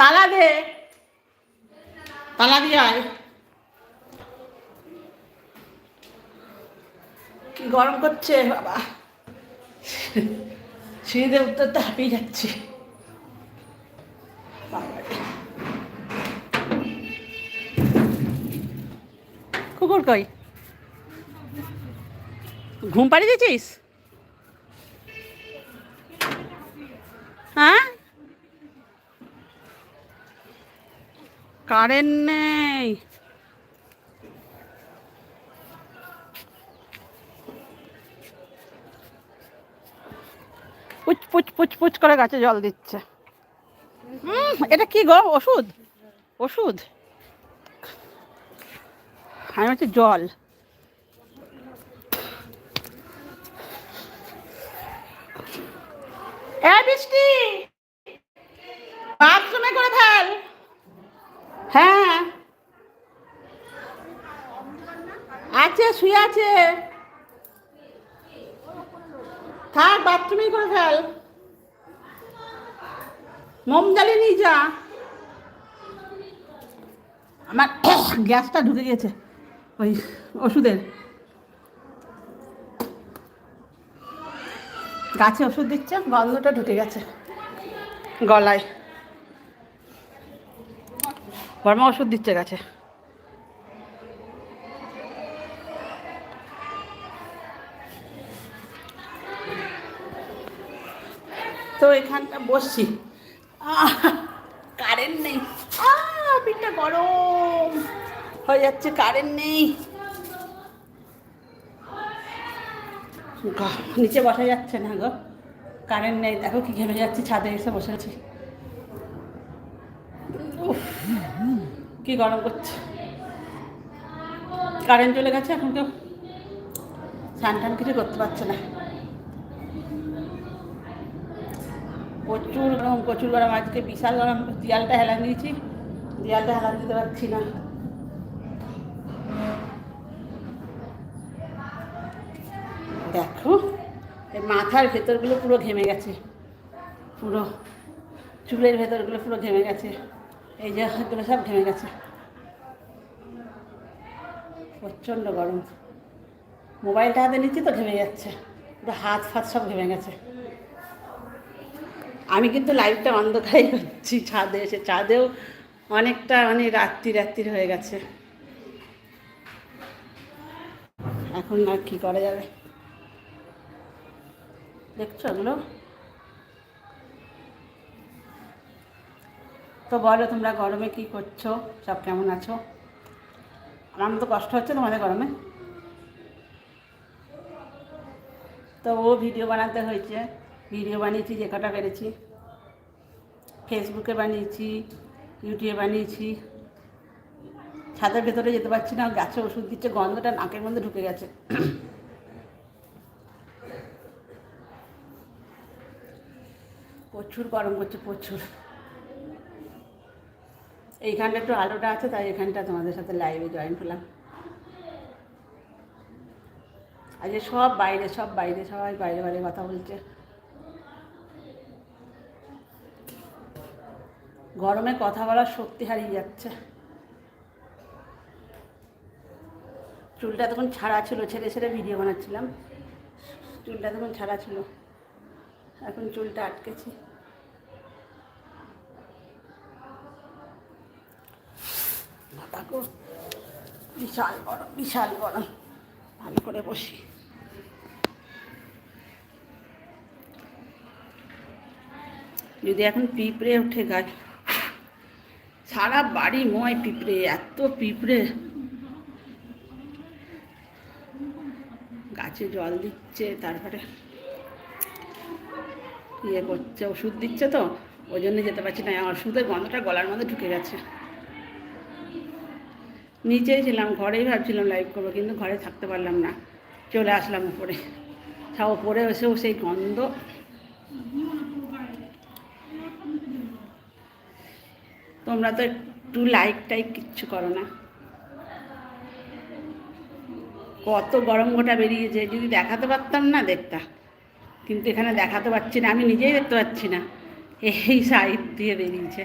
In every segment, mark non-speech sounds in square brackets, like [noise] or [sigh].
তালা দে তালা দিয়ে আয় কি গরম করছে, বাবা? সিঁড়িতে উত্তর তো হাঁপিয়ে যাচ্ছি। কুকুর কই? ঘুম পাড়ি দিয়েছিস? হ্যাঁ? কারেন্ট নেই। পুচ পুচ পুচ পুচ করে গাছে জল দিচ্ছে। হুম, এটা কি গো, ওষুধ? ওষুধ? আমি হচ্ছে জল। বৃষ্টি! বাথরুমে করে ফেল। হ্যাঁ। আছে, শুয়ে আছে। থাক বাথরুমে করে ফেল। মোম জ্বালিয়ে নিয়ে যা। আমার গ্যাসটা ঢুকে গেছে, ওই ওষুধের। গাছে ওষুধ দিচ্ছে, গন্ধটা ঢুকে গেছে, গলায়। বর্মা ওষুধ দিচ্ছে গাছে। তো এখানটা বসছি। কারেন্ট নেই। পিঠটা গরম। হয়ে যাচ্ছে কারেন্ট নেই। নিচে বসা যাচ্ছে না গো। কারেন্ট নেই। দেখো কি ঘেমে যাচ্ছি, ছাদে এসে বসে আছি। কি গরম করছে? কারেন্ট চলে গেছে, এখন কেউ স্নান টান কিছু করতে পারছে না। প্রচুর গরম প্রচুর গরম। আজকে বিশাল গরম। দেয়ালটা হেলান দিয়েছি। দেয়ালটা হেলান দিতে পারছি না। দেখো মাথার ভেতরগুলো পুরো ঘেমে গেছে। পুরো চুলের ভেতরগুলো পুরো ঘেমে গেছে। এই যে হাতগুলো সব ঘেমে গেছে। প্রচণ্ড গরম। মোবাইলটা হাতে নিচ্ছি তো ঘেমে যাচ্ছে। পুরো হাত ফাত সব ঘেমে গেছে। আমি কিন্তু লাইটটা অন্ধকারই করছি। ছাদে এসে, ছাদেও অনেকটা মানে রাত্রি রাত্রি হয়ে গেছে। এখন আর কি করা যাবে? দেখছ ওগুলো? তো বলো তোমরা গরমে কি করছ? সব কেমন আছো? আমার তো কষ্ট হচ্ছে তোমাদের গরমে? তো ও ভিডিও বানাতে হয়েছে। ভিডিও বানিয়েছি, যে কটা পেরেছি। ফেসবুকে বানিয়েছি, ইউটিউবে বানিয়েছি। ছাদের ভেতরে যেতে পারছি না, গাছে ওষুধ দিচ্ছে, গন্ধটা নাকের মধ্যে ঢুকে গেছে। প্রচুর গরম করছে, প্রচুর। এইখানটা একটু আলোটা আছে, তাই এখানটা তোমাদের সাথে লাইভে জয়েন করলাম। আজকে সব বাইরে সব বাইরে, সবাই বাইরে বাইরে কথা বলছে। গরমে কথা বলার শক্তি হারিয়ে যাচ্ছে। চুলটা তখন ছাড়া ছিল, ছেড়ে ছেড়ে ভিডিও বানাচ্ছিলাম। চুলটা তখন ছাড়া ছিল। এখন চুলটা আটকেছি। বিশাল গরম বিশাল গরম ভালো করে বসি। যদি এখন পিঁপড়ে উঠে গাছ সারা বাড়ি ময় পিঁপড়ে, এত পিঁপড়ে। গাছে জল দিচ্ছে, তারপরে ইয়ে করছে, ওষুধ দিচ্ছে তো, ওই জন্য যেতে পারছি না ওষুধের গন্ধটা গলার মধ্যে ঢুকে গেছে। নিচেই ছিলাম, ঘরেই ভাবছিলাম লাইভ করব, কিন্তু ঘরে থাকতে পারলাম না। চলে আসলাম উপরে। সব উপরে এসেও সেই গন্ধ। তোমরা তো একটু লাইক টাইক কিচ্ছু করো না। কত গরম গোটা বেরিয়েছে, যদি দেখাতে পারতাম না দেখতা। কিন্তু এখানে দেখাতে পারছি না, আমি নিজেই দেখতে পাচ্ছি না। এই সাইড দিয়ে বেরিয়েছে।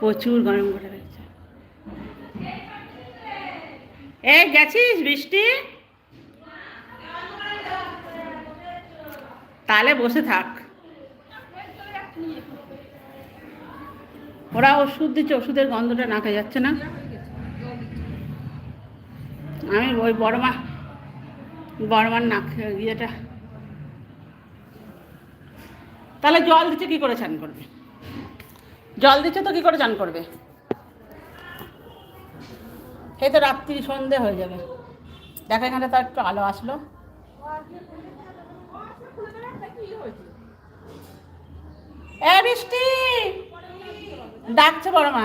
প্রচুর গরম করে রয়েছে এ, গেছিস বৃষ্টি? তাহলে বসে থাক। ওরা ওষুধ দিচ্ছে, ওষুধের গন্ধটা নাকে যাচ্ছে না। আমি ওই বড়মা, বড়মার নাক, ইয়েটা। তাহলে জল দিচ্ছে, কি করে চান করবে? জল দিচ্ছে তো কি করে চান করবে? এই তো রাত্রি সন্ধে হয়ে যাবে। দেখা এখানে তার একটু আলো আসলো। এ বৃষ্টি ডাকছে বড় মা।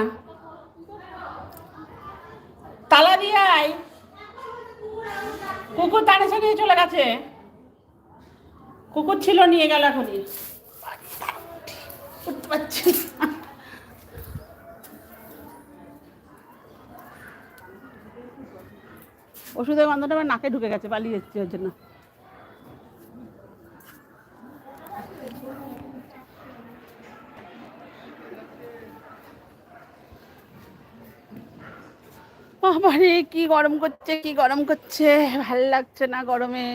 তালা দিয়ে আয়। কুকুর দাঁড়িয়েছে নিয়ে চলে গেছে। কুকুর ছিল, নিয়ে গেল এখনই। উঠতে পারছি ওষুধের গন্ধটা আমার নাকে ঢুকে গেছে, পালিয়ে যাচ্ছে ওর জন্য। বাবারে, কি গরম করছে, কি গরম করছে? ভালো লাগছে না গরমে।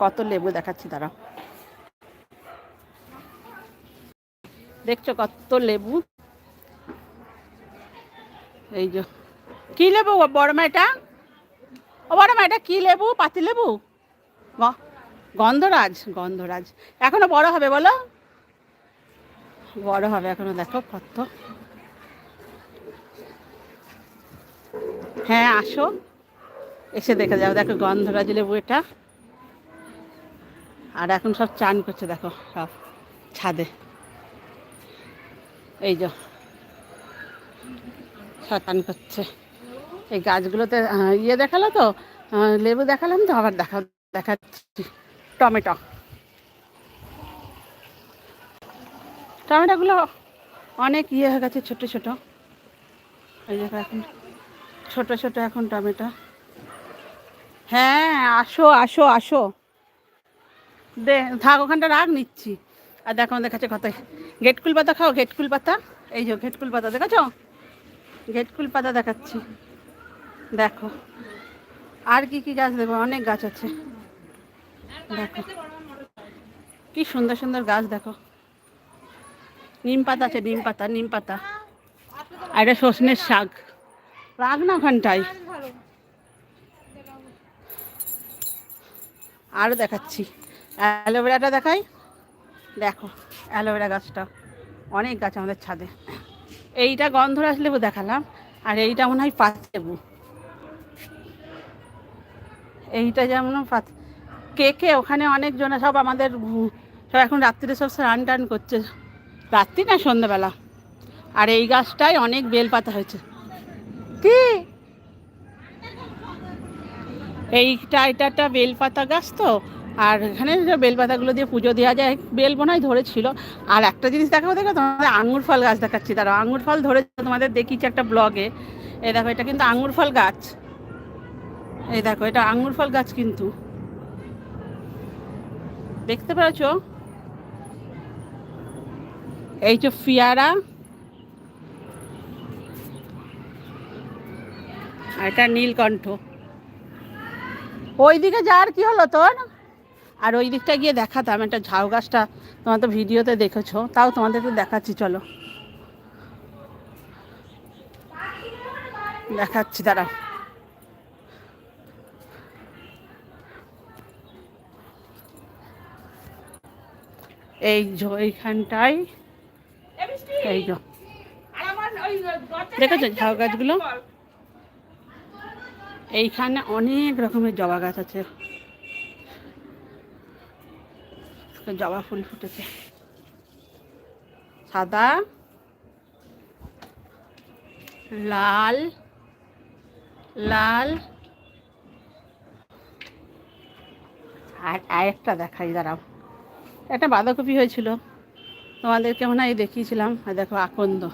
কত লেবু দেখাচ্ছি তারা দেখছ কত লেবু? এই যে, কি লেবু বড় মা এটা ও বড় মা এটা কি লেবু? পাতি লেবু? গন্ধরাজ গন্ধরাজ। এখনও বড় হবে, বলো। বড় হবে এখনও, দেখো কত। হ্যাঁ আসো। এসে দেখে যাও, দেখো গন্ধরাজ লেবু এটা। আর এখন সব চান করছে, দেখো, সব ছাদে। এই যে, সব চান করছে। এই গাছগুলোতে ইয়ে দেখাল তো? লেবু দেখালাম তো, আবার দেখা, দেখাচ্ছি। টমেটো। টমেটোগুলো অনেক ইয়ে হয়ে গেছে, ছোট ছোট। এই দেখো এখন, ছোট ছোট এখন টমেটো। হ্যাঁ আসো আসো আসো। দে, থাক, ওখানটা রাগ নিচ্ছি। আর দেখো, আমাদের কাছে কত। গেটকুল পাতা খাও গেটকুল পাতা। এই যে গেটকুল পাতা, দেখেছ? গেটকুল পাতা দেখাচ্ছি। দেখো। আর কি কি গাছ দেবো? অনেক গাছ আছে। দেখো। কি সুন্দর সুন্দর গাছ, দেখো। নিম পাতা আছে, নিম পাতা নিম পাতা। আর এটা সজনের শাক। রাখ না ওখানটায়। আরও দেখাচ্ছি। অ্যালোভেরাটা দেখাই। দেখো, অ্যালোভেরা গাছটা। অনেক গাছ আমাদের ছাদে। এইটা গন্ধরাজ লেবু দেখালাম। আর এইটা মনে হয় পাত লেবু। এইটা যেমন কে কে ওখানে অনেকজনে সব আমাদের সব এখন রাত্রিরে সব স্নান টান করছে। রাত্রি না সন্ধ্যাবেলা। আর এই গাছটায় অনেক বেলপাতা হয়েছে। কি? এইটা, এটা একটা বেলপাতা গাছ তো। আর এখানে বেলপাতাগুলো দিয়ে পুজো দেওয়া যায়, বেল হয় ধরেছিল। আর একটা জিনিস দেখাবো, দেখো তোমাদের আঙুর ফল গাছ দেখাচ্ছি। তারা আঙুর ফল ধরে তোমাদের দেখিয়েছি একটা ব্লগে এ দেখো, এটা কিন্তু আঙুর ফল গাছ। এই দেখো, এটা আঙুর ফল গাছ কিন্তু। দেখতে পেরেছ? এই যে ফিয়ারা। এটা নীলকণ্ঠ। ওই দিকে যাওয়ার কি হলো তোর? আর ওই দিকটা গিয়ে দেখাতাম, একটা ঝাউ গাছটা তোমার তো ভিডিওতে দেখেছ, তাও তোমাদেরকে দেখাচ্ছি, চলো। দেখাচ্ছি তারা এই এইখানটায়। এই যে। দেখেছ ঝাউ গাছগুলো? এইখানে অনেক রকমের জবা গাছ আছে। জবা ফুল ফুটেছে। সাদা, লাল লাল। আর আরেকটা দেখাই, দাঁড়াও। একটা বাঁধাকপি হয়েছিল। তোমাদেরকে মনে হয় দেখিয়েছিলাম। আর দেখো, আকন্দ।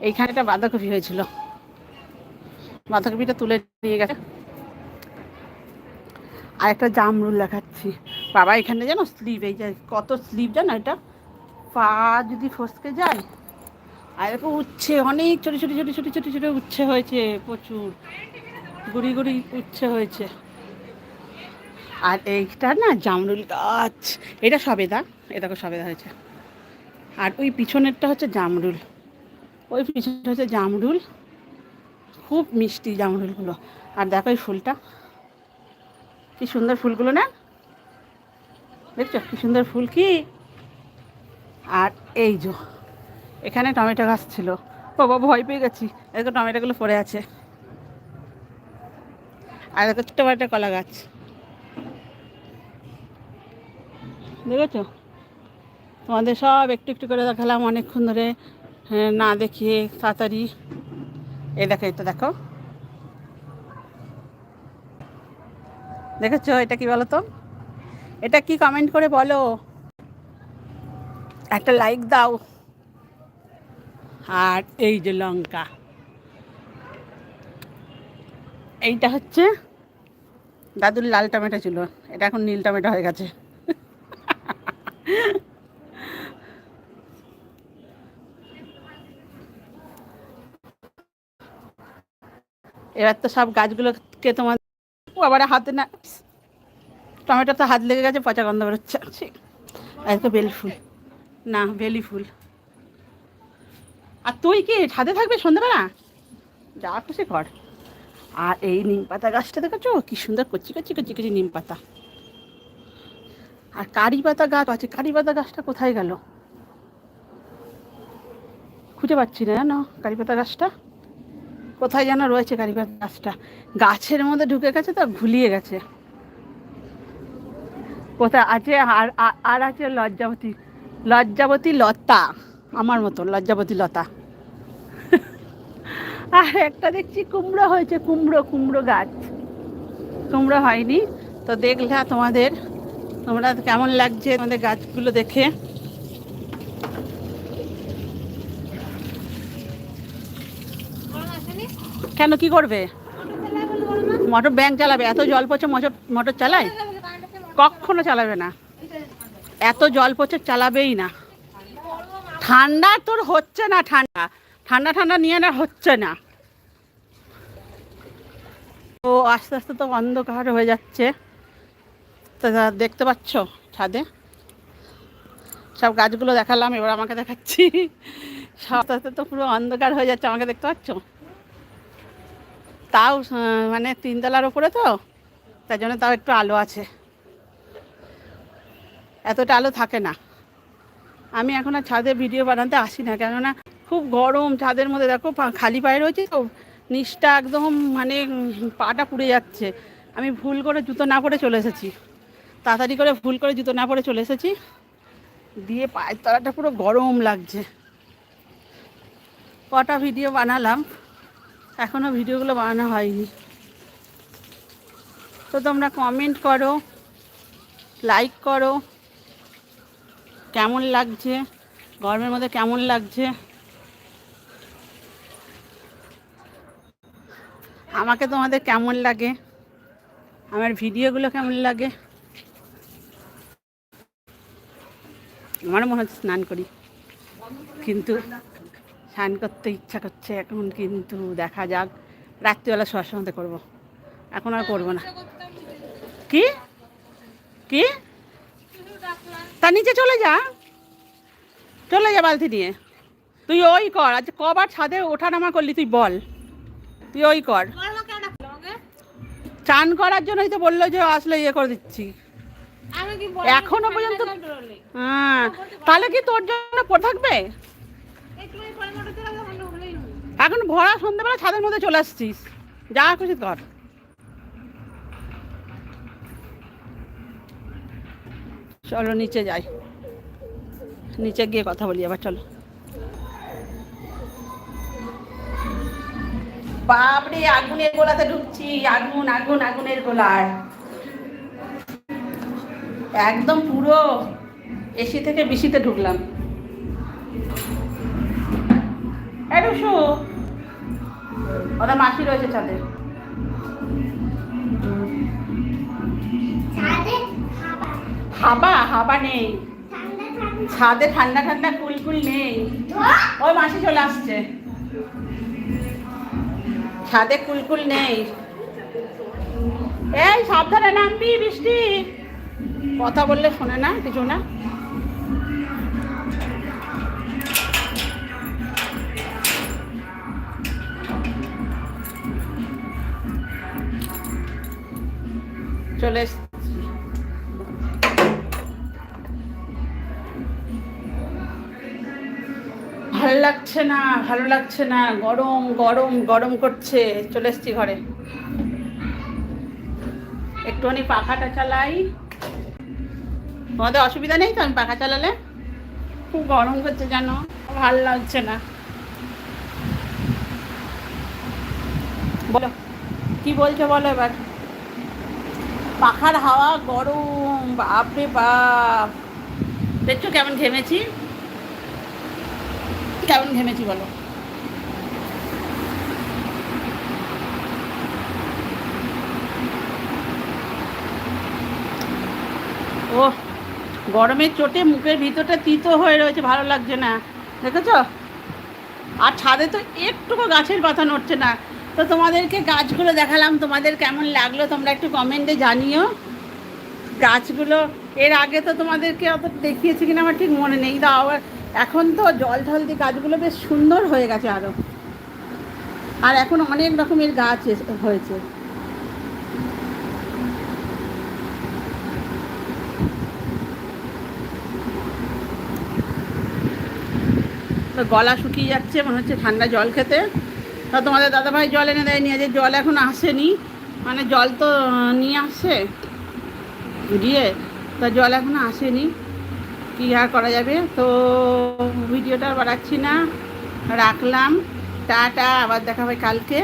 এইখানে একটা বাঁধাকপি হয়েছিল। বাঁধাকপিটা তুলে নিয়ে গেছে। আর একটা জামরুল দেখাচ্ছি। বাবা, এখানে জানো স্লিপ, এই যে কত স্লিপ জানো এটা? পা যদি ফসকে যায়, আর এরকম উচ্ছে, অনেক ছোটো ছোটো ছোটো ছোটো ছোটো ছোটো উচ্ছে হয়েছে প্রচুর। গুড়ি গুড়ি উচ্ছে হয়েছে। আর এইটা না জামরুল গাছ। এটা সবেদা এটা সবেদা হয়েছে। আর ওই পিছনেরটা হচ্ছে জামরুল। ওই পিছনটা হচ্ছে জামরুল। খুব মিষ্টি জামরুলগুলো। আর দেখো এই ফুলটা। কি সুন্দর ফুলগুলো না? দেখছ? কি সুন্দর ফুল কি? আর এই যে, এখানে টমেটো গাছ ছিল। বাবা, ভয় পেয়ে গেছি। এরকম টমেটোগুলো পড়ে আছে। আর ছোট্ট একটা কলা গাছ। দেখেছ? তোমাদের সব একটু একটু করে দেখালাম অনেকক্ষণ ধরে হ্যাঁ, না দেখিয়ে তাড়াতাড়ি। এই দেখো এটা দেখো। দেখেছ এটা কি বলো তো? এটা কি কমেন্ট করে বলো? একটা লাইক দাও। আর এই যে লঙ্কা। এইটা হচ্ছে দাদুর লাল টমেটো ছিল। এটা এখন নীল টমেটো হয়ে গেছে। এবার তো সব গাছগুলোকে তোমার আবার হাতে না টমেটো তো হাত লেগে গেছে, পচা গন্ধ বেরোচ্ছে। তো বেলি ফুল। না, বেলি ফুল। আর তুই কি ছাদে থাকবে সন্ধ্যেবেলা? যা খুশি কর। আর এই নিম পাতা গাছটা দেখেছ? কি সুন্দর কচি কচি কচি কচি নিম পাতা। আর কারি পাতা গাছ আছে। কারি পাতা গাছটা কোথায় গেল? খুঁজে পাচ্ছি না জানো কারি পাতা গাছটা? কোথায় যেন রয়েছে কারি পাতা গাছটা। গাছের মধ্যে ঢুকে গেছে তো ভুলিয়ে গেছে। কোথায় আছে? আর, আর- আছে লজ্জাবতী লজ্জাবতী লতা। আমার মতো লজ্জাবতী লতা। [laughs] আর একটা দেখছি কুমড়ো হয়েছে, কুমড়ো কুমড়ো গাছ। কুমড়ো হয়নি। তো দেখলে তোমাদের তোমরা কেমন লাগছে তোমাদের গাছগুলো দেখে? কেন, কি করবে? মোটর ব্যাংক চালাবে, এত জল পচে মোটর মোটর চালায়? কখনো চালাবে না। এত জল পচে চালাবেই না। ঠান্ডা তোর হচ্ছে না ঠান্ডা। ঠান্ডা ঠান্ডা নিয়ে না, হচ্ছে না। তো আস্তে আস্তে তো অন্ধকার হয়ে যাচ্ছে। তো দেখতে পাচ্ছ ছাদে? সব গাছগুলো দেখালাম, এবার আমাকে দেখাচ্ছি। সব তো পুরো অন্ধকার হয়ে যাচ্ছে, আমাকে দেখতে পাচ্ছ? তাও মানে তিনতলার ওপরে তো? তাই জন্য তাও একটু আলো আছে। এতটা আলো থাকে না। আমি এখন আর ছাদে ভিডিও বানাতে আসি না, কেননা খুব গরম ছাদের মধ্যে। দেখো খালি পায়ে রয়েছে তো, নিচটা একদম মানে পাটা পুড়ে যাচ্ছে। আমি ভুল করে জুতো না করে চলে এসেছি। তাড়াতাড়ি করে ভুল করে জুতো না পরে চলে এসেছি। দিয়ে পায়ের তলাটা পুরো গরম লাগছে। কটা ভিডিও বানালাম এখনও ভিডিওগুলো বানানো হয়নি। তো তোমরা কমেন্ট করো লাইক করো, কেমন লাগছে, গরমের মধ্যে কেমন লাগছে? আমাকে তোমাদের কেমন লাগে? আমার ভিডিওগুলো কেমন লাগে? আমার মনে হচ্ছে স্নান করি। কিন্তু স্নান করতে ইচ্ছা করছে এখন কিন্তু দেখা যাক। রাত্রিবেলা শোয়ার সময় করব। এখন আর করব না। কি? কি? তা নিচে চলে যা। চলে যা বালতি নিয়ে। তুই ওই কর আজ কবার ছাদে ওঠা নামা করলি তুই বল। তুই ওই কর। চান করার জন্যই তো বলল যে আসলে ইয়ে করে দিচ্ছি। এখনও পর্যন্ত হ্যাঁ তাহলে কি তোর জন্য পড়ে থাকবে? এখন ভরা সন্ধ্যেবেলা ছাদের মধ্যে চলে আসছিস। যা খুশি কর চলো নিচে যাই। নিচে গিয়ে কথা বলি আবার চলো। বাপরে আগুনের গোলাতে ঢুকছি। আগুন আগুন আগুনের গোলার একদম পুরো এসি থেকে বিসিতে ঢুকলাম। রুশু ওদের মাসি রয়েছে ছাদে। হাবা। হাবা নেই। ছাদে ঠান্ডা ঠান্ডা কুলকুল নেই। ওই মাসি চলে আসছে। ছাদে কুলকুল নেই। এই সাবধানে নামবি বৃষ্টি। কথা বললে শোনে না, কিছু না। চলে। ভালো লাগছে না, ভালো লাগছে না। গরম গরম গরম করছে। চলে এসছি ঘরে। একটুখানি পাখাটা চালাই। তোমাদের অসুবিধা নেই তো আমি পাখা চালালে? খুব গরম হচ্ছে জানো ভালো লাগছে না। বলো। কি বলছো বলো এবার? পাখার হাওয়া গরম বাপরে বাপ। দেখছ কেমন ঘেমেছি? কেমন ঘেমেছি বলো। ও গরমের চোটে মুখের ভিতরটা তিতো হয়ে রয়েছে, ভালো লাগছে না। দেখেছ? আর ছাদে তো একটুকু গাছের পাতা নড়ছে না। তো তোমাদেরকে গাছগুলো দেখালাম, তোমাদের কেমন লাগল তোমরা একটু কমেন্টে জানিও। গাছগুলো, এর আগে তো তোমাদেরকে অত দেখিয়েছি কিনা আমার ঠিক মনে নেই দাও আবার এখন তো জল ঢল দিয়ে গাছগুলো বেশ সুন্দর হয়ে গেছে আরও আর এখন অনেক রকমের গাছ হয়েছে। গলা শুকিয়ে যাচ্ছে, মনে হচ্ছে ঠান্ডা জল খেতে। তা তোমাদের দাদাভাই জল এনে দেয়নি আজ জল এখন আসেনি। মানে জল তো নিয়ে আসছে। দিয়ে, তা জল এখনও আসেনি। কী আর করা যাবে? তো ভিডিওটা বাড়াচ্ছি না। রাখলাম। টাটা, আবার দেখা হবে কালকে।